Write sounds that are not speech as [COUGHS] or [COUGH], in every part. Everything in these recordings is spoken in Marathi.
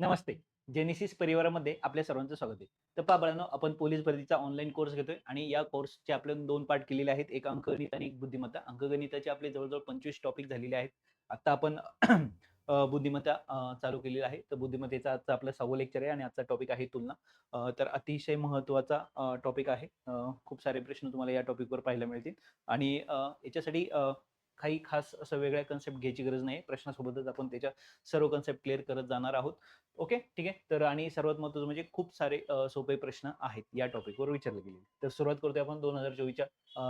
नमस्ते. जेनेसिस परिवारामध्ये आपल्या सर्वांचं स्वागत आहे. तर पहा बाळांनो आपण पोलीस भरतीचा ऑनलाईन कोर्स घेतोय आणि या कोर्सचे आपले दोन पार्ट केलेले आहेत. एक अंकगणित आणि एक बुद्धिमत्ता. अंकगणिताचे आपले जवळजवळ पंचवीस टॉपिक झालेले आहेत. आता आपण बुद्धिमत्ता चालू केलेली आहे. तर बुद्धिमत्तेचा आजचा आपला सहावं लेक्चर आहे आणि आजचा टॉपिक आहे तुलना. तर अतिशय महत्त्वाचा टॉपिक आहे. खूप सारे प्रश्न तुम्हाला या टॉपिकवर पाहायला मिळतील. आणि याच्यासाठी काही खास असं वेगळ्या कन्सेप्ट घ्यायची गरज नाही प्रश्नासोबतच आपण त्याच्या सर्व कन्सेप्ट क्लिअर करत जाणार आहोत. ओके ठीक आहे? तर आणि सर्वात महत्त्वाचं म्हणजे खूप सारे सोपे प्रश्न आहेत या टॉपिकवर विचारले गेले. तर सुरुवात करतोय आपण दोन हजार चोवीसच्या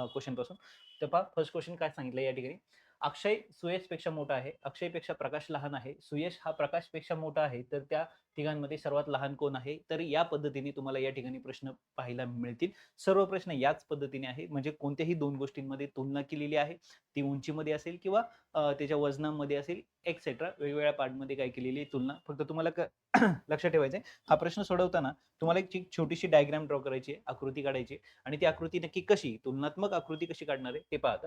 क्वेश्चनपासून. तर पहा फर्स्ट क्वेश्चन काय सांगितलं या ठिकाणी? अक्षय सुयशपेक्षा मोठा आहे. अक्षयपेक्षा प्रकाश लहान आहे. सुयश हा प्रकाशपेक्षा मोठा आहे. तर त्या तिघांमध्ये सर्वात लहान कोण आहे? तर या पद्धतीने तुम्हाला या ठिकाणी प्रश्न पाहायला मिळतील. सर्व प्रश्न याच पद्धतीने आहे म्हणजे कोणत्याही दोन गोष्टींमध्ये तुलना केलेली आहे. ती उंचीमध्ये असेल किंवा त्याच्या वजनामध्ये असेल एक्सेट्रा वेगवेगळ्या पार्टमध्ये काय केलेली आहे तुलना. फक्त तुम्हाला [CLEARS THROAT] लक्षात ठेवायचं आहे हा प्रश्न सोडवताना तुम्हाला एक छोटीशी डायग्राम ड्रॉ करायची आहे. आकृती काढायची आणि ती आकृती नक्की कशी? तुलनात्मक आकृती कशी काढणार आहे? ते पाहता.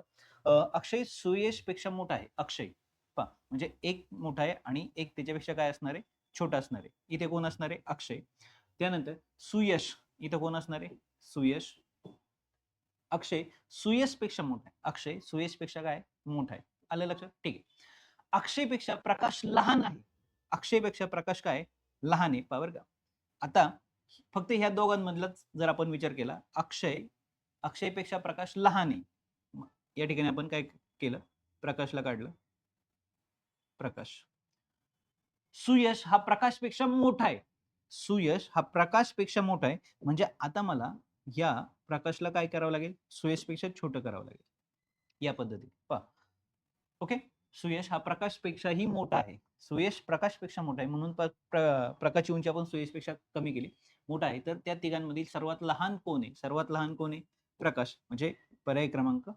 अक्षय सुयशपेक्षा मोठा आहे. अक्षय. पहा. म्हणजे एक मोठा आहे आणि एक त्याच्यापेक्षा काय असणार आहे? छोटा असणार. आहे इथे कोण असणार? आहे अक्षय. त्यानंतर सुयश. इथं कोण असणार? आहे सुयश. अक्षय. सुयशपेक्षा मोठा आहे. अक्षय सुयशपेक्षा काय? मोठा आहे. आलं लक्षात? ठीक आहे. अक्षयपेक्षा प्रकाश लहान आहे. अक्षयपेक्षा प्रकाश काय? लहान आहे. पावर का. आता फक्त ह्या दोघांमधलाच जर आपण विचार केला अक्षय अक्षयपेक्षा प्रकाश लहान आहे. या ठिकाणी आपण काय केलं? प्रकाशला काढलं. प्रकाश. सुयश हा प्रकाशपेक्षा मोठा आहे. सुयश हा प्रकाशपेक्षा मोठा आहे. म्हणजे आता मला या प्रकाशला काय करावं लागेल? सुयशपेक्षा छोटं करावं लागेल. या पद्धतीने. पहा. ओके? सुयश हा प्रकाशपेक्षाही मोठा आहे. सुयश प्रकाशपेक्षा मोठा आहे. म्हणून प्रकाशची उंची आपण सुयशपेक्षा कमी केली. मोठा आहे. तर त्या तिघांमधील सर्वात लहान कोण आहे? सर्वात लहान कोण आहे? प्रकाश. म्हणजे पर्याय क्रमांक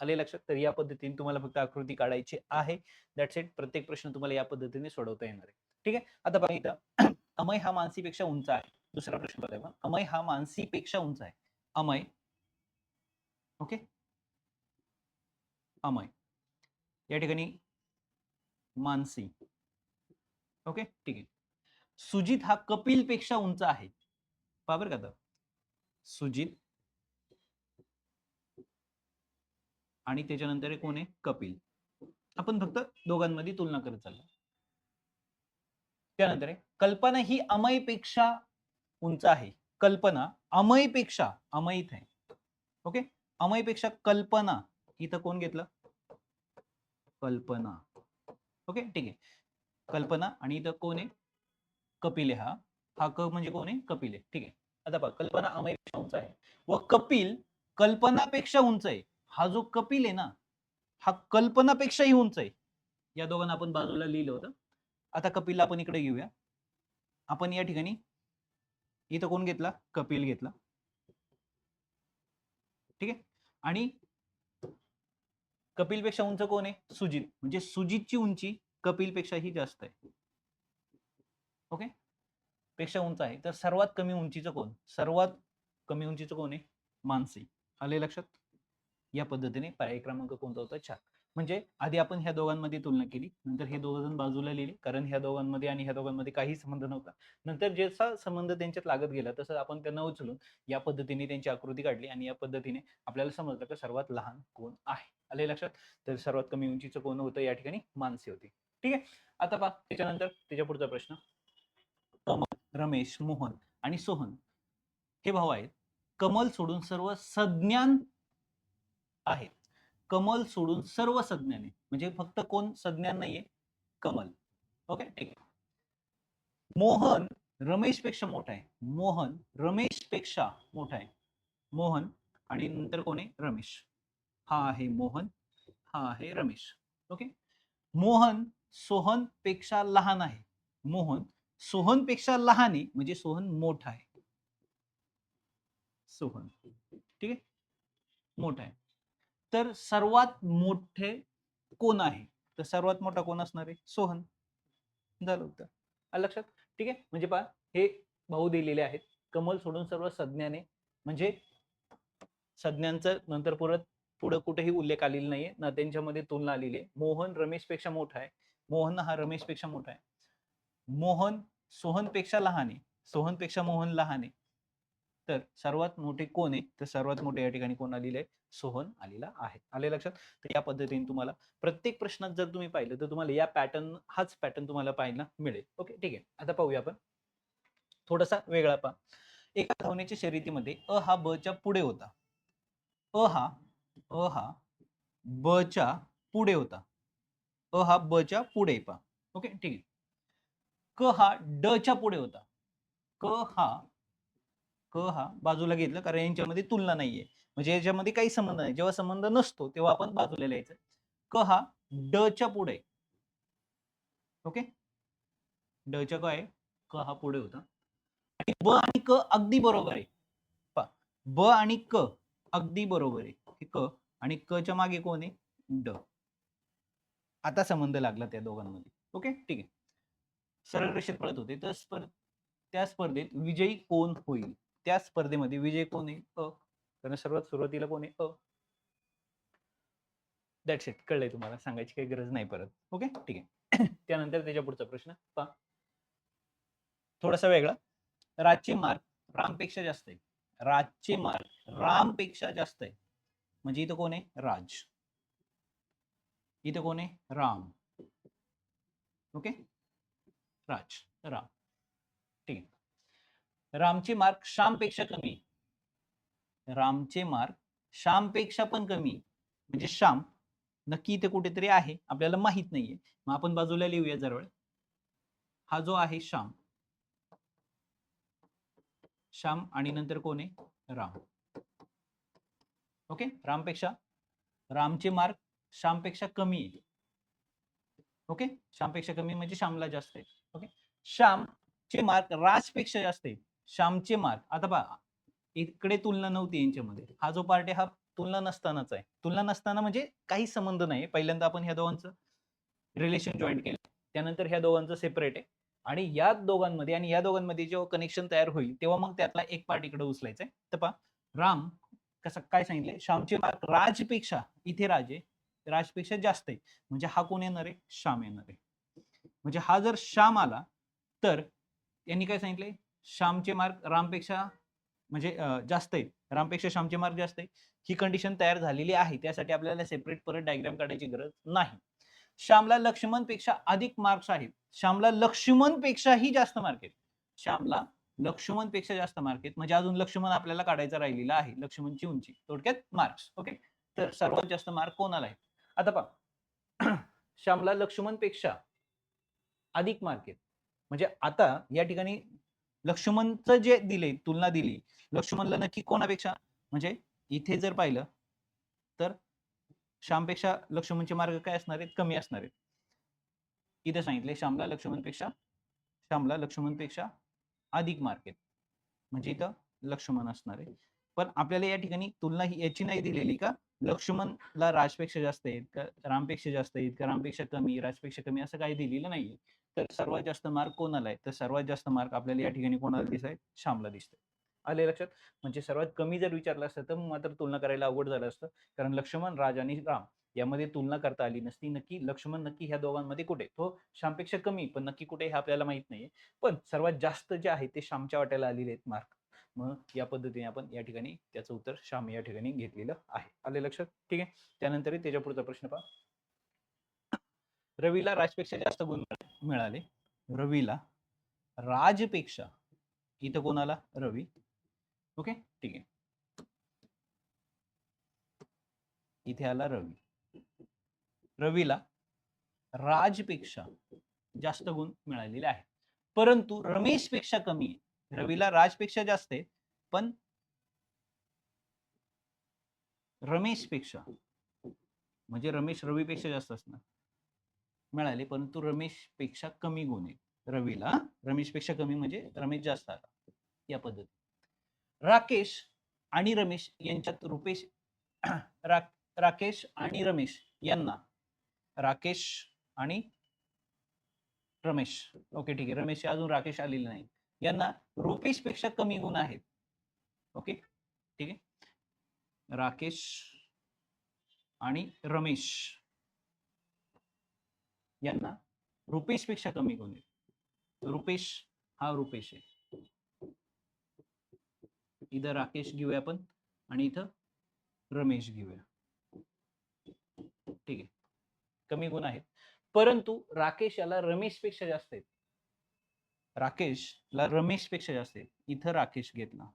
आले लक्षात? तर या पद्धतीने तुम्हाला फक्त आकृती काढायची आहे. दॅट्स इट प्रत्येक प्रश्न तुम्हाला या पद्धतीने सोडवता येणार आहे. ठीक आहे? आता बघा इथं. अमय हा मानसीपेक्षा उंच आहे. दुसरा प्रश्न बघा अमय हा मानसीपेक्षा उंच आहे. अमय. ओके? अमय. या ठिकाणी मानसी. ओके? ठीक आहे. सुजित हा कपिलपेक्षा उंच आहे. पहा का तर सुजित आणि त्याच्यानंतर हे कोण आहे? कपिल. आपण फक्त दोघांमध्ये तुलना करत चाललो. त्यानंतर आहे, कल्पना ही अमयपेक्षा उंच आहे. कल्पना अमयपेक्षा अमय इथे आहे. ओके? अमयपेक्षा कल्पना इथं कोण घेतलं? कल्पना. ओके? ठीक आहे. कल्पना आणि इथं कोण आहे? कपिल आहे हा. हा क म्हणजे कोण आहे? कपिल आहे. ठीक आहे. आता पहा कल्पना अमयपेक्षा उंच आहे. व कपिल कल्पनापेक्षा उंच आहे. हा जो कपिल आहे ना हा कल्पनापेक्षाही उंच आहे. या दोघांना आपण बाजूला लिहिलं होतं. आता कपिलला आपण इकडे घेऊया. आपण या ठिकाणी इथं कोण घेतला? कपिल घेतला. ठीक आहे? आणि कपिलपेक्षा उंच कोण आहे? सुजित. म्हणजे सुजितची उंची कपिलपेक्षाही जास्त आहे. ओके? पेक्षा उंच आहे. तर सर्वात कमी उंचीचं कोण? सर्वात कमी उंचीचं कोण आहे? मानसी. आले लक्षात? या पद्धतीने पर्याय क्रमांक कोणता होता? चार. म्हणजे आधी आपण ह्या दोघांमध्ये तुलना केली नंतर हे दोघ जण बाजूला लिहिले कारण ह्या दोघांमध्ये आणि ह्या दोघांमध्ये काही संबंध नव्हता. नंतर जसा संबंध त्यांच्यात लागत गेला तसं आपण त्यांना उचलून या पद्धतीने त्यांची आकृती काढली आणि या पद्धतीने आपल्याला समजलं की सर्वात लहान कोण आहे. आले लक्षात? तर सर्वात कमी उंचीचं कोण होतं? या ठिकाणी मानसी होती. ठीक आहे? आता पहा त्याच्यानंतर त्याच्या पुढचा प्रश्न. कमल रमेश मोहन आणि सोहन हे भाऊ आहेत. कमल सोडून सर्व सज्ञान आहेत. कमल सोडून सर्व सज्ञाने म्हणजे फक्त कोण सज्ञान नाहीये? कमल. ओके? ठीक आहे. मोहन रमेशपेक्षा मोठा आहे. मोहन रमेशपेक्षा मोठा आहे. मोहन आणि नंतर कोण आहे? रमेश. हा आहे मोहन हा आहे रमेश. ओके? मोहन सोहनपेक्षा लहान आहे. मोहन सोहनपेक्षा लहान आहे म्हणजे सोहन मोठा आहे. सोहन. ठीक आहे? मोठा आहे. तर सर्वात मोठे कोण आहे? तर सर्वात मोठा कोण असणार आहे? सोहन. झालं उत्तर. आलं लक्षात? ठीक आहे? म्हणजे पहा हे भाऊ दिलेले आहेत. कमल सोडून सर्व संज्ञाने. म्हणजे संज्ञांचं नंतर परत पुढे कुठेही उल्लेख आलेला नाहीये. ना त्यांच्यामध्ये तुलना आलेली आहे. मोहन रमेशपेक्षा मोठा आहे. मोहन हा रमेशपेक्षा मोठा आहे. मोहन सोहनपेक्षा लहान आहे. सोहनपेक्षा मोहन लहान आहे. तर सर्वात मोठे कोण आहे? तर सर्वात मोठे या ठिकाणी कोण आलेले आहे सोहन आलेला आहे. आले लक्षात? तर या पद्धतीने तुम्हाला प्रत्येक प्रश्नात जर तुम्ही पाहिलं तर तुम्हाला या पॅटर्न हाच पॅटर्न तुम्हाला पाहायला मिळेल. ओके ठीक आहे. आता पाहूया आपण. थोडासा वेगळा पहा. एका धावण्याच्या शर्यतीमध्ये अ हा ब च्या पुढे होता. अ हा अ हा ब च्या पुढे होता. अ हा ब च्या पुढे पहा. ओके ठीक आहे. क हा ड च्या पुढे होता. क हा क हा बाजूला घेतलं कारण यांच्यामध्ये तुलना नाहीये. म्हणजे याच्यामध्ये काही संबंध नाही. जेव्हा संबंध नसतो तेव्हा आपण बाजूला लिहायचं. क हा ड च्या पुढे. ओके? ड च्या काय? आहे? क हा पुढे होता. आणि ब आणि क अगदी बरोबर आहे. पा ब आणि क अगदी बरोबर आहे. हे क आणि क च्या मागे कोण आहे? ड. आता संबंध लागला त्या दोघांमध्ये. ओके? ठीक आहे. सरळ रेषेत पळत होते. तर स्पर्ध त्या स्पर्धेत विजयी कोण होईल? त्या स्पर्धेमध्ये विजय कोण आहे? अ. कारण सर्वात सुरुवातीला कोण आहे? अ. दॅट्स इट कळलंय तुम्हाला. सांगायची काही गरज नाही परत. ओके ठीक आहे. [COUGHS] त्यानंतर त्याच्या पुढचा प्रश्न. पहा. थोडासा वेगळा. राजचे मार्क रामपेक्षा जास्त आहे. राजचे मार्क रामपेक्षा जास्त आहे. म्हणजे इथं कोण आहे? राज. इथं कोण आहे? राम. ओके राज. राम. ठीक आहे. रामचे मार्क श्यामपेक्षा कमी. आहे. रामचे मार्क श्यामपेक्षा पण कमी. आहे. म्हणजे श्याम नक्की इथे कुठेतरी आहे आपल्याला माहीत नाहीये. मग आपण बाजूला लिहूया जवळ. हा जो आहे श्याम. श्याम आणि नंतर कोण आहे? राम. ओके? रामपेक्षा रामचे मार्क श्यामपेक्षा कमी आहे. ओके? श्यामपेक्षा कमी म्हणजे श्यामला जास्त आहे. ओके? श्यामचे मार्क राजपेक्षा जास्त आहे. श्यामचे मार्क आता पहा इकडे तुलना नव्हती यांच्यामध्ये. हा जो पार्ट आहे हा तुलना नसतानाच आहे. तुलना नसताना म्हणजे काही संबंध नाही पहिल्यांदा आपण ह्या दोघांचं रिलेशन जॉईन केलं. त्यानंतर ह्या दोघांचं सेपरेट आहे. आणि या दोघांमध्ये आणि या दोघांमध्ये जेव्हा कनेक्शन तयार होईल तेव्हा मग त्यातला एक पार्ट इकडे उचलायचा आहे तर पहा राम कसं काय सांगितलंय? श्यामचे मार्क राजपेक्षा इथे राज आहे राजपेक्षा जास्त आहे. म्हणजे हा कोण येणार आहे? श्याम येणार आहे. म्हणजे हा जर श्याम आला तर यांनी काय सांगितलंय? श्यामचे मार्क रामपेक्षा म्हणजे जास्त आहे रामपेक्षा श्यामचे मार्क जास्त आहे ही कंडिशन तयार झालेली आहे. त्यासाठी आपल्याला सेपरेट परत डायग्राम काढायची गरज नाही. श्यामला लक्ष्मणपेक्षा अधिक मार्क्स आहेत. श्यामला लक्ष्मण पेक्षाही जास्त मार्क आहेत. श्यामला लक्ष्मणपेक्षा जास्त मार्क आहेत. म्हणजे अजून लक्ष्मण आपल्याला काढायचा राहिलेला आहे. लक्ष्मणची उंची. थोडक्यात मार्क्स ओके तर सर्वात जास्त मार्क कोणाला आहेत? आता पहा. [CLEARS THROAT] श्यामला लक्ष्मणपेक्षा अधिक मार्क आहेत. म्हणजे आता या ठिकाणी लक्ष्मणचं जे दिले तुलना दिली लक्ष्मणला नक्की कोणापेक्षा? म्हणजे इथे जर पाहिलं तर श्यामपेक्षा लक्ष्मणचे मार्ग काय असणार आहेत? कमी असणार आहेत. इथे सांगितले श्यामला लक्ष्मणपेक्षा श्यामला लक्ष्मणपेक्षा अधिक मार्क आहेत. म्हणजे इथं लक्ष्मण असणार आहे. पण आपल्याला या ठिकाणी तुलना ही याची नाही दिलेली का? लक्ष्मणला राजपेक्षा जास्त आहेत का? रामपेक्षा जास्त आहेत का? रामपेक्षा कमी राजपेक्षा कमी असं काही दिलेलं नाहीये. तर सर्वात जास्त मार्क कोणाला आहे? तर सर्वात जास्त मार्क आपल्याला या ठिकाणी कोणाला दिसत आहे? श्यामला दिसतंय. आले लक्षात? म्हणजे सर्वात कमी जर विचारलं असतं तर मात्र तुलना करायला अवघड झालं असतं. कारण लक्ष्मण राज आणि राम यामध्ये तुलना करता आली नसती. नक्की लक्ष्मण नक्की ह्या दोघांमध्ये कुठे? तो श्यामपेक्षा कमी पण नक्की कुठे हे आपल्याला माहीत नाहीये. पण सर्वात जास्त जे आहे ते श्यामच्या वाट्याला आलेले आहेत मार्क. मग या पद्धतीने आपण या ठिकाणी त्याचं उत्तर श्याम या ठिकाणी घेतलेलं आहे. आले लक्षात? ठीक आहे? त्यानंतर त्याच्या पुढचा प्रश्न पहा. रवीला राजपेक्षा जास्त गुण मिळाले. रवीला राजपेक्षा इथं कोणाला? रवी. ओके? ठीक आहे. इथे आला रवी. रवीला राजपेक्षा जास्त गुण मिळालेले आहेत. परंतु रमेशपेक्षा कमी आहे. रवीला राजपेक्षा जास्त आहे पण रमेशपेक्षा म्हणजे रमेश रवीपेक्षा जास्त असणार. मिळाले परंतु रमेशपेक्षा कमी गुण आहेत. रवीला रमेशपेक्षा कमी म्हणजे रमेश जास्त आला या पद्धती राकेश आणि रमेश यांच्यात रुपेश [CLEARS THROAT] रा, राकेश आणि रमेश यांना राकेश आणि रमेश. ओके ठीक आहे. रमेश अजून राकेश आलेले नाही यांना रुपेशपेक्षा कमी गुण आहेत. ओके ठीक आहे. राकेश आणि रमेश. यांना रुपेशपेक्षा कमी गुण आहेत. रुपेश हा रुपेश आहे. इथं राकेश घेऊया आपण आणि इथं रमेश घेऊया. ठीक आहे. कमी गुण आहेत. परंतु राकेश याला रमेशपेक्षा जास्त आहेत. राकेशला रमेशपेक्षा जास्त आहेत. इथं राकेश घेतला.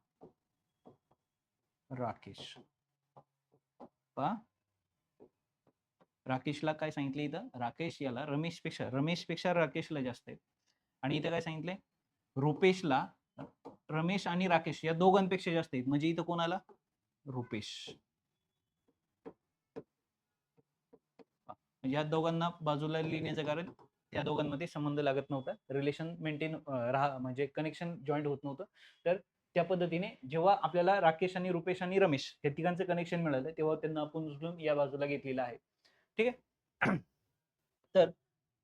राकेश. पहा. राकेशला काय सांगितले इथं? राकेश याला रमेशपेक्षा रमेशपेक्षा रमेशपेक्षा राकेशला जास्त आहेत. आणि इथं काय सांगितलंय? रुपेशला रमेश आणि राकेश या दोघांपेक्षा जास्त आहेत. म्हणजे इथं कोणाला? रुपेश. म्हणजे या दोघांना बाजूला लिहिण्याचं कारण त्या दोघांमध्ये संबंध लागत नव्हता. रिलेशन मेंटेन राहा म्हणजे कनेक्शन जॉईंट होत नव्हतं. तर त्या पद्धतीने जेव्हा आपल्याला राकेश आणि रुपेश आणि रमेश या तिघांचं कनेक्शन मिळालं तेव्हा त्यांना आपण उचलून या बाजूला घेतलेलं आहे. ठीक आहे? [CLEARS THROAT] तर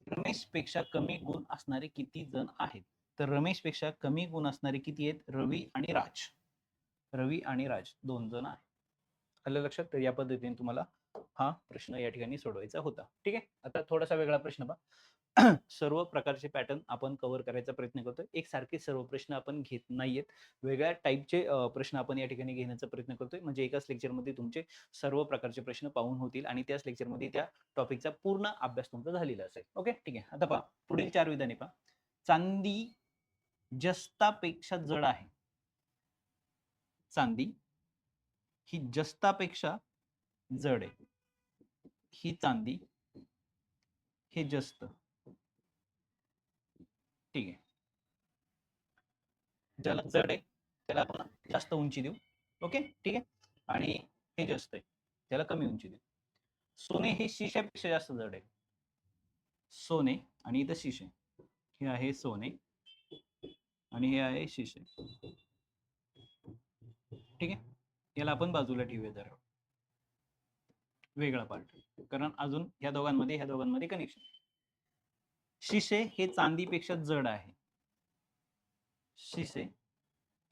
रमेशपेक्षा कमी गुण असणारे किती जण आहेत? तर रमेशपेक्षा कमी गुण असणारे किती आहेत? रवी आणि राज. रवी आणि राज दोन जण आहेत. आलं लक्षात? तर या पद्धतीने तुम्हाला हा प्रश्न या ठिकाणी सोडवायचा होता. ठीक आहे? आता थोडासा वेगळा प्रश्न पहा. [CLEARS THROAT] सर्व प्रकारचे पॅटर्न आपण कव्हर करायचा प्रयत्न करतोय. एक सारखे सर्व प्रश्न आपण घेत नाहीयेत. वेगळ्या टाईपचे प्रश्न आपण या ठिकाणी घेण्याचा प्रयत्न करतोय. म्हणजे एकाच लेक्चरमध्ये तुमचे सर्व प्रकारचे प्रश्न पाहून होतील आणि त्याच लेक्चरमध्ये त्या टॉपिकचा पूर्ण अभ्यास तुमचा झालेला असेल. ओके ठीक आहे? आता पहा. पुढील चार विधाने पहा. चांदी जस्तापेक्षा जड आहे. चांदी ही जस्तापेक्षा जड आहे. ही चांदी हे जस्त. ठीक आहे. ज्याला जड आहे त्याला आपण जास्त उंची देऊ. ओके? ठीक आहे? आणि हे जास्त आहे. त्याला कमी उंची देऊ. सोने हे शिशापेक्षा जास्त जड आहे. सोने आणि इथं शिशे हे आहे सोने आणि हे आहे शिशे ठीक आहे? याला आपण बाजूला ठेवूया जरा. वेगळा पार्ट कारण अजून ह्या दोघांमध्ये ह्या दोघांमध्ये कनेक्शन शिसे हे चांदीपेक्षा जड आहे. शिसे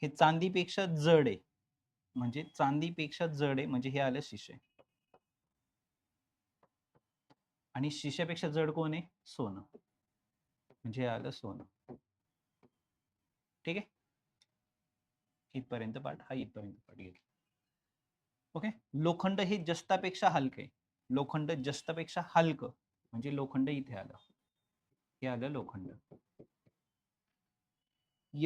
हे चांदीपेक्षा जड आहे. म्हणजे चांदीपेक्षा जड आहे म्हणजे हे आलं शिसे. आणि शिशापेक्षा जड कोण आहे? सोनं. म्हणजे हे आलं सोनं. ठीक आहे? इथपर्यंत पाठ हा इथपर्यंत पाठ. घेतला ओके? लोखंड हे जस्तापेक्षा हलकं. आहे लोखंड जस्तापेक्षा हलकं. म्हणजे लोखंड इथे आलं. हे आलं लोखंड.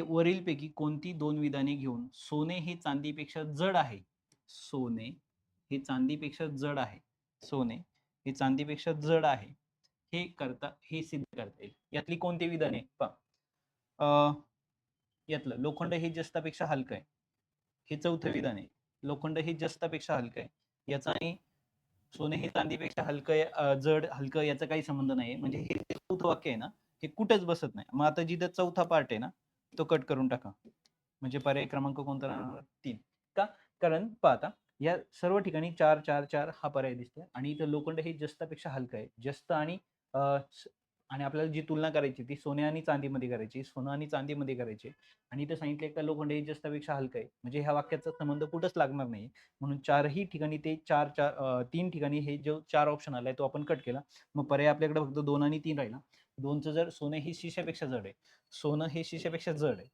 वरीलपैकी कोणती दोन विधाने घेऊन सोने हे चांदीपेक्षा जड आहे? सोने हे चांदीपेक्षा जड आहे. सोने हे चांदीपेक्षा जड आहे. हे करता हे सिद्ध करता येईल. यातली कोणती विधाने? पहा. यातलं. लोखंड हे जस्तापेक्षा हलकं आहे. हे चौथं विधान आहे. लोखंड हे जस्तापेक्षा हलकं आहे. याचा आणि सोने हे चांदीपेक्षा हलकं जड हलकं याचा काही संबंध नाही म्हणजे हे चौथं वाक्य आहे ना हे कुठेच बसत नाही. मग आता जिथं चौथा पार्ट आहे ना तो कट करून टाका. म्हणजे पर्याय क्रमांक कोणता राहणार? तीन. का? कारण पाहता या सर्व ठिकाणी चार चार चार हा पर्याय दिसतोय. आणि इथं लोखंड हे जस्तापेक्षा हलकं आहे. जस्त आणि आणि आपल्याला जी तुलना करायची ती सोने आणि चांदीमध्ये करायची सोनं आणि चांदीमध्ये करायची. आणि इथं सांगितलं का लोखंड हे जस्तापेक्षा हलकं आहे. म्हणजे ह्या वाक्याचा संबंध कुठंच लागणार नाही. म्हणून चारही ठिकाणी ते चार चार तीन ठिकाणी हे जो चार ऑप्शन आलाय तो आपण कट केला. मग पर्याय आपल्याकडे फक्त दोन आणि तीन राहिला. दोनचं जर सोनं ही शिशापेक्षा जड आहे. सोनं हे शिशापेक्षा जड आहे.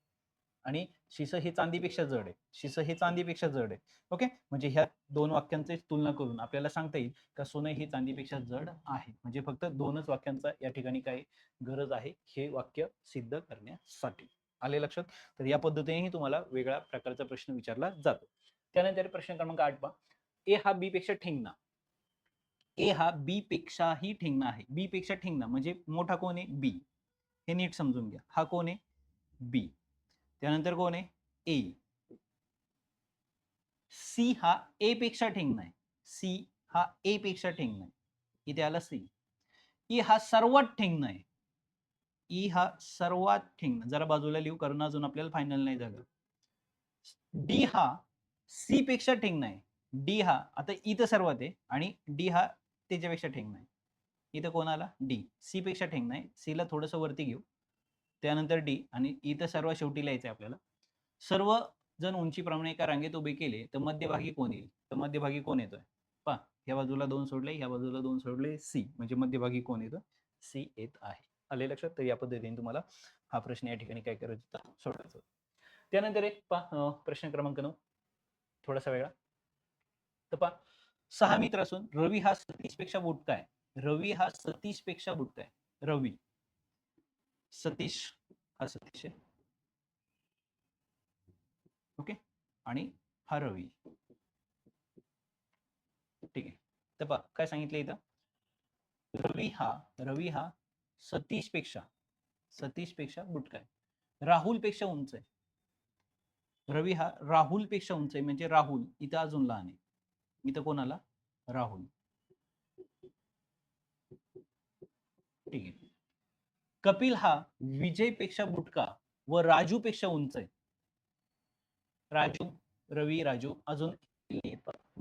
आणि शिस हे चांदीपेक्षा जड आहे. शिस हे चांदीपेक्षा जड आहे. ओके म्हणजे ह्या दोन वाक्यांची तुलना करून आपल्याला सांगता येईल का सोनं हे चांदीपेक्षा जड आहे. म्हणजे फक्त दोनच वाक्यांचा या ठिकाणी काय गरज आहे हे वाक्य सिद्ध करण्यासाठी. आले लक्षात? तर या पद्धतीनेही तुम्हाला वेगळ्या प्रकारचा प्रश्न विचारला जातो. त्यानंतर प्रश्न क्रमांक आठ पहा. ए हा बी पेक्षा ठेंगणा. ए हा बी पेक्षाही ठेंगणा आहे. बी पेक्षा ठेंगणा म्हणजे मोठा कोण आहे? बी. हे नीट समजून घ्या. हा कोण आहे? बी. त्यानंतर कोण आहे? ए. सी हा ए पेक्षा ठेंगणा आहे सी हा ए पेक्षा ठेंगणा आहे इथे आला सी. ई हा सर्वात ठेंगणा आहे ई हा सर्वात ठेंगणा जरा बाजूला लिहू कारण अजून आपल्याला फायनल नाही झालं. डी हा सी पेक्षा ठेंगणा आहे डी हा आता इथं सर्वात आहे. आणि डी हा त्याच्यापेक्षा ठेंगणा आहे इथं कोण आला? डी. सी पेक्षा ठेंगणा आहे सी ला थोडंसं वरती घेऊ. त्यानंतर डी आणि इथं सर्व शेवटी लिहायचं आहे आपल्याला. सर्व जण उंचीप्रमाणे एका रांगेत उभे केले तर मध्यभागी कोण येईल? तर मध्यभागी कोण येतोय? पहा ह्या बाजूला दोन सोडले ह्या बाजूला दोन सोडले सी म्हणजे मध्यभागी कोण येतो सी येत आहे. आले लक्षात? तर या पद्धतीने तुम्हाला हा प्रश्न या ठिकाणी काय करायचं होता? सोडवायचा होता. त्यानंतर एक पा प्रश्न क्रमांक नऊ. थोडासा वेगळा. तर पा सहा मित्र असून रवी हा सतीशपेक्षा बुटका आहे. रवी हा सतीशपेक्षा बुटका आहे. रवी. सतीश. हा सतीश आहे. ओके? आणि हा रवी. ठीक आहे. तर बघा काय सांगितलं इथं? रवी हा रवी हा सतीशपेक्षा सतीशपेक्षा बुटका आहे. राहुलपेक्षा उंच आहे. रवी हा राहुलपेक्षा उंच आहे म्हणजे राहुल इथं अजून लहान आहे. इथं कोणाला? राहुल. ठीक आहे. कपिल हा विजयपेक्षा बुटका व राजू पेक्षा उंच आहे. राजू रवी राजू अजून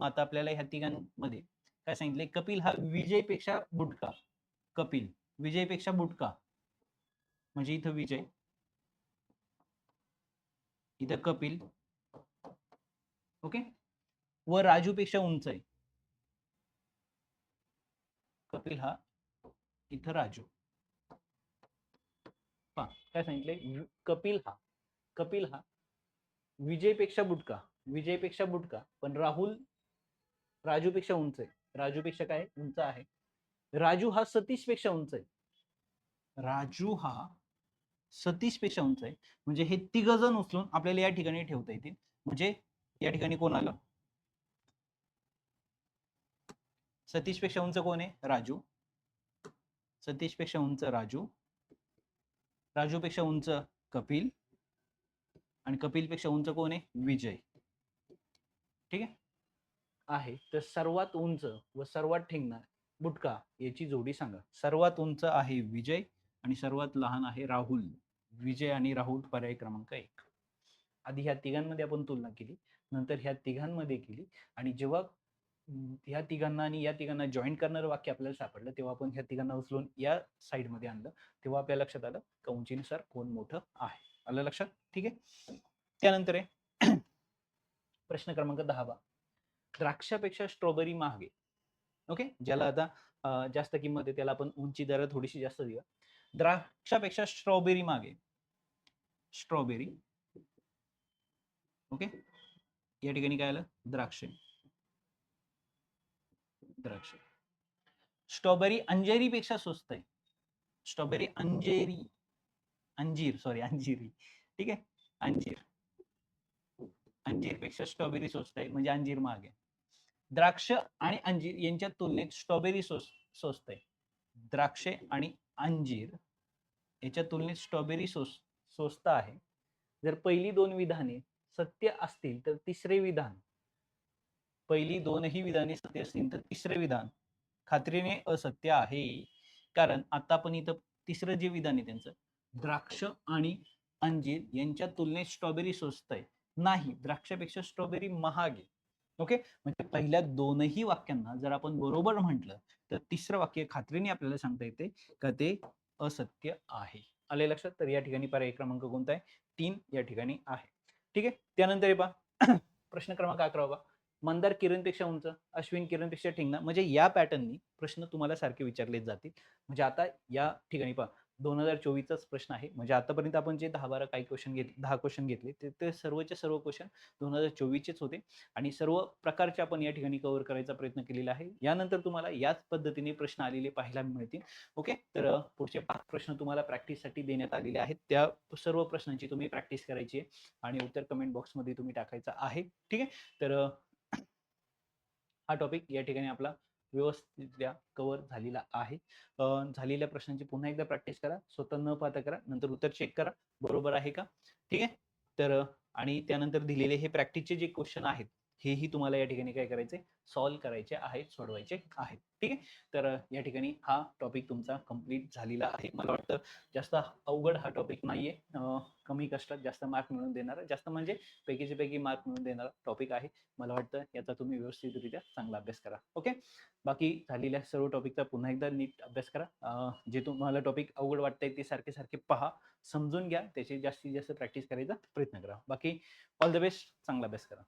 आता आपल्याला ह्या तिघांमध्ये काय सांगितले कपिल हा विजयपेक्षा बुटका. कपिल विजयपेक्षा बुटका. म्हणजे इथं विजय. इथं कपिल. ओके? व राजू पेक्षा उंच आहे. कपिल हा इथं राजू. पहा काय सांगितले कपिल हा. कपिल हा. विजयपेक्षा बुटका. विजयपेक्षा बुटका. पण राहुल राजूपेक्षा उंच आहे. राजूपेक्षा काय? उंच आहे. राजू हा सतीशपेक्षा उंच आहे. राजू हा सतीशपेक्षा उंच आहे. म्हणजे हे तिघ जण उचलून आपल्याला या ठिकाणी ठेवता येतील. म्हणजे या ठिकाणी कोण आलं? सतीशपेक्षा उंच कोण आहे? राजू. सतीशपेक्षा उंच राजू. राजूपेक्षा उंच कपिल आणि कपिलपेक्षा उंच कोण आहे? विजय. ठीक आहे? आहे. तर सर्वात उंच व सर्वात ठेंगणार बुटका याची जोडी सांगा. सर्वात उंच आहे विजय आणि सर्वात लहान आहे राहुल. विजय आणि राहुल पर्याय क्रमांक एक. आधी ह्या तिघांमध्ये आपण तुलना केली. नंतर ह्या तिघांमध्ये केली. आणि जेव्हा ह्या तिघांना आणि या तिघांना जॉईन करणारं वाक्य आपल्याला सापडलं तेव्हा आपण ह्या तिघांना उचलून या साईडमध्ये आणलं. तेव्हा आपल्या लक्षात आलं कौंचीनुसार उंचीनुसार कोण मोठं आहे? आलं लक्षात? ठीक आहे? त्यानंतर आहे [CLEARS THROAT] प्रश्न क्रमांक दहा बा. द्राक्षापेक्षा स्ट्रॉबेरी महागे ओके ज्याला आता जास्त किंमत आहे त्याला आपण उंची दर थोडीशी जास्त देऊया. द्राक्षापेक्षा स्ट्रॉबेरी मागे स्ट्रॉबेरी ओके या ठिकाणी काय आलं? द्राक्षे. द्राक्ष. स्ट्रॉबेरी अंजेरीपेक्षा स्वस्त आहे. स्ट्रॉबेरी अंजेरी अंजीर सॉरी अंजिरी. ठीक आहे? अंजीर. अंजीरपेक्षा स्ट्रॉबेरी स्वस्त आहे म्हणजे अंजीर महाग आहे. द्राक्ष आणि अंजीर यांच्या तुलनेत स्ट्रॉबेरी स्वस्त आहे. द्राक्षे आणि अंजीर याच्या तुलनेत स्ट्रॉबेरी स्वस स्वस्त आहे. जर पहिली दोन विधाने सत्य असतील तर तिसरे विधान पहिली दोनही विधाने सत्य असतील तर तिसरे विधान खात्रीने असत्य आहे. कारण आता पण इथं तिसरं जे विधान आहे त्यांचं द्राक्ष आणि अंजीर यांच्या तुलनेत स्ट्रॉबेरी स्वस्त आहे. नाही द्राक्षापेक्षा स्ट्रॉबेरी महाग आहे. ओके? म्हणजे पहिल्या दोनही वाक्यांना जर आपण बरोबर म्हटलं तर तिसरं वाक्य खात्रीने आपल्याला सांगता येते का ते असत्य आहे. आले लक्षात? तर या ठिकाणी पर्याय क्रमांक कोणता आहे? तीन या ठिकाणी आहे. ठीक आहे? त्यानंतर हे पहा. [CLEARS THROAT] प्रश्न क्रमांक अकरा बा मंदार किरणपेक्षा उंच अश्विन किरणपेक्षा ठिंगणा म्हणजे या पॅटर्ननी प्रश्न तुम्हाला सारखे विचारले जातील. म्हणजे आता या ठिकाणी पहा दोन हजार चोवीसचाच प्रश्न आहे. म्हणजे आतापर्यंत आपण जे दहा बारा काही क्वेश्चन घेतले दहा क्वेश्चन घेतले ते ते सर्वचे सर्व क्वेश्चन दोन हजार चोवीसचेच होते. आणि सर्व प्रकारचे आपण या ठिकाणी कव्हर करायचा प्रयत्न केलेला आहे. यानंतर तुम्हाला याच पद्धतीने प्रश्न आलेले पाहायला मिळतील. ओके तर पुढचे पाच प्रश्न तुम्हाला प्रॅक्टिससाठी देण्यात आलेले आहेत. त्या सर्व प्रश्नांची तुम्ही प्रॅक्टिस करायची आहे. आणि उत्तर कमेंट बॉक्समध्ये तुम्ही टाकायचा आहे. ठीक आहे? तर हा टॉपिक या ठिकाणी आपला व्यवस्थितरित्या कव्हर झालेला आहे. झालेल्या प्रश्नांची पुन्हा एकदा प्रॅक्टिस करा. स्वतः न पाहता करा. नंतर उत्तर चेक करा. बरोबर आहे का? ठीक आहे? तर आणि त्यानंतर दिलेले हे प्रॅक्टिसचे जे क्वेश्चन आहेत हेही तुम्हाला या ठिकाणी काय करायचे सॉल्व्ह करायचे आहेत सोडवायचे आहेत. ठीक आहे? तर या ठिकाणी हा टॉपिक तुमचा कंप्लीट झालेला आहे. मला वाटतं जास्त अवघड हा टॉपिक नाहीये. कमी कष्टात जास्त मार्क मिळवून देणारा जास्त म्हणजे पैकीचे पैकी मार्क मिळवून देणारा टॉपिक आहे. मला वाटतं याचा तुम्ही व्यवस्थितरित्या चांगला अभ्यास करा. ओके? बाकी झालेल्या सर्व टॉपिकचा पुन्हा एकदा नीट अभ्यास करा. जे तुम्हाला टॉपिक अवघड वाटतंय ते सारखे सारखे पहा समजून घ्या. त्याची जास्तीत जास्त प्रॅक्टिस करायचा प्रयत्न करा. बाकी ऑल द बेस्ट. चांगला अभ्यास करा.